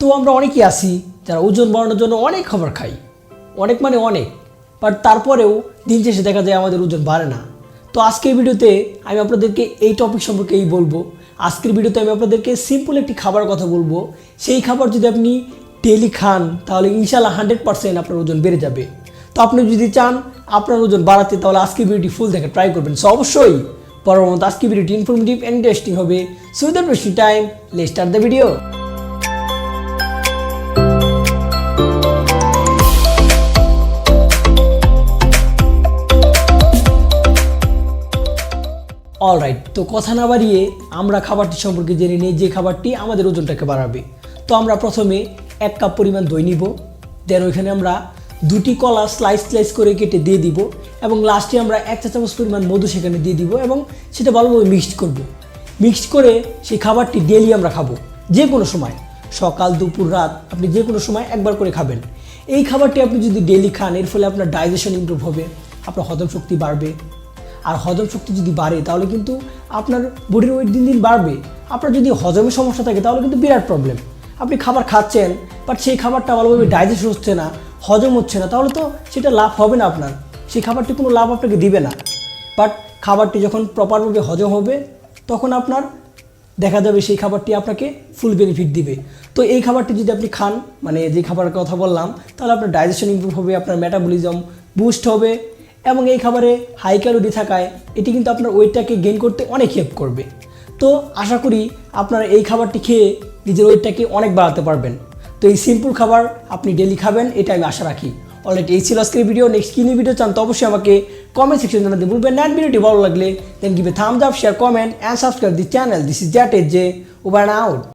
তো আমরা অনেকেই আছি যারা ওজন বাড়ানোর জন্য অনেক খাবার খাই। অনেক মানে অনেক। বাট তারপরেও দিন শেষে দেখা যায় আমাদের ওজন বাড়ে না। তো আজকের ভিডিওতে আমি আপনাদেরকে এই টপিক সম্পর্কেই বলব। আজকের ভিডিওতে আমি আপনাদেরকে সিম্পল একটি খাবার কথা বলব। সেই খাবার যদি আপনি ডেলি খান, তাহলে ইনশাল্লাহ হান্ড্রেড পার্সেন্ট আপনার ওজন বেড়ে যাবে। তো আপনি যদি চান আপনার ওজন বাড়াতে, তাহলে আজকের ভিডিওটি ফুল দেখে ট্রাই করবেন। সো অবশ্যই পরবর্তী আজকের ভিডিওটি ইনফরমেটিভ ইন্টারেস্টিং হবে। So without wasting time let start the video alright তো কথা না বাড়িয়ে আমরা খাবারটি সম্পর্কে জেনে নিই যে খাবারটি আমাদের ওজনটাকে বাড়াবে। তো আমরা প্রথমে এক কাপ পরিমাণ দই নিব দেন ওইখানে আমরা দুটি কলা স্লাইস স্লাইস করে কেটে দিয়ে দিব এবং লাস্টে আমরা এক চা চামচ পরিমাণ মধু সেখানে দিয়ে দিব এবং সেটা ভালোভাবে মিক্সড করব। মিক্সড করে সেই খাবারটি ডেলি আমরা খাব, যে কোনো সময়। সকাল, দুপুর, রাত, আপনি যে কোনো সময় একবার করে খাবেন। এই খাবারটি আপনি যদি ডেলি খান, এর ফলে আপনার ডাইজেশন ইমপ্রুভ হবে, আপনার হজম শক্তি বাড়বে আর হজম শক্তি যদি বাড়ে, তাহলে কিন্তু আপনার বডির ওয়েট দিন দিন বাড়বে। আপনার যদি হজমের সমস্যা থাকে, তাহলে কিন্তু বিরাট প্রবলেম আপনি খাবার খাচ্ছেন বাট সেই খাবারটা ভালোভাবে ডাইজেস্ট হচ্ছে না, হজম হচ্ছে না, তাহলে তো সেটা লাভ হবে না আপনার। সেই খাবারটি কোনো লাভ আপনাকে দিবে না। বাট খাবারটি যখন প্রপারভাবে হজম হবে, তখন আপনার দেখা যাবে সেই খাবারটি আপনাকে ফুল বেনিফিট দিবে। তো এই খাবারটি যদি আপনি খান মানে যে খাবারের কথা বললাম, তাহলে আপনার ডাইজেশন ইম্প্রুভ হবে, আপনার মেটাবলিজম বুস্ট হবে। এবং এই খাবারে হাই ক্যালোরি থাকায় এটি কিন্তু আপনার ওয়েটটাকে গেইন করতে অনেক হেল্প করবে। তো আশা করি আপনারা এই খাবারটি খেয়ে নিজের ওয়েটটাকে অনেক বাড়াতে পারবেন। তো এই সিম্পল খাবার আপনি ডেলি খাবেন, এটা আমি আশা রাখি। অলরেডি এই ছিল আজকের ভিডিও নেক্সট কী নিয়ে ভিডিও চান তো অবশ্যই আমাকে কমেন্ট সেকশন জানাতে ভুলবেন না। ভিডিওটি ভালো লাগলে then give thumbs up share comment and subscribe the channel this is জ্যাট এজ জে ওভার আউট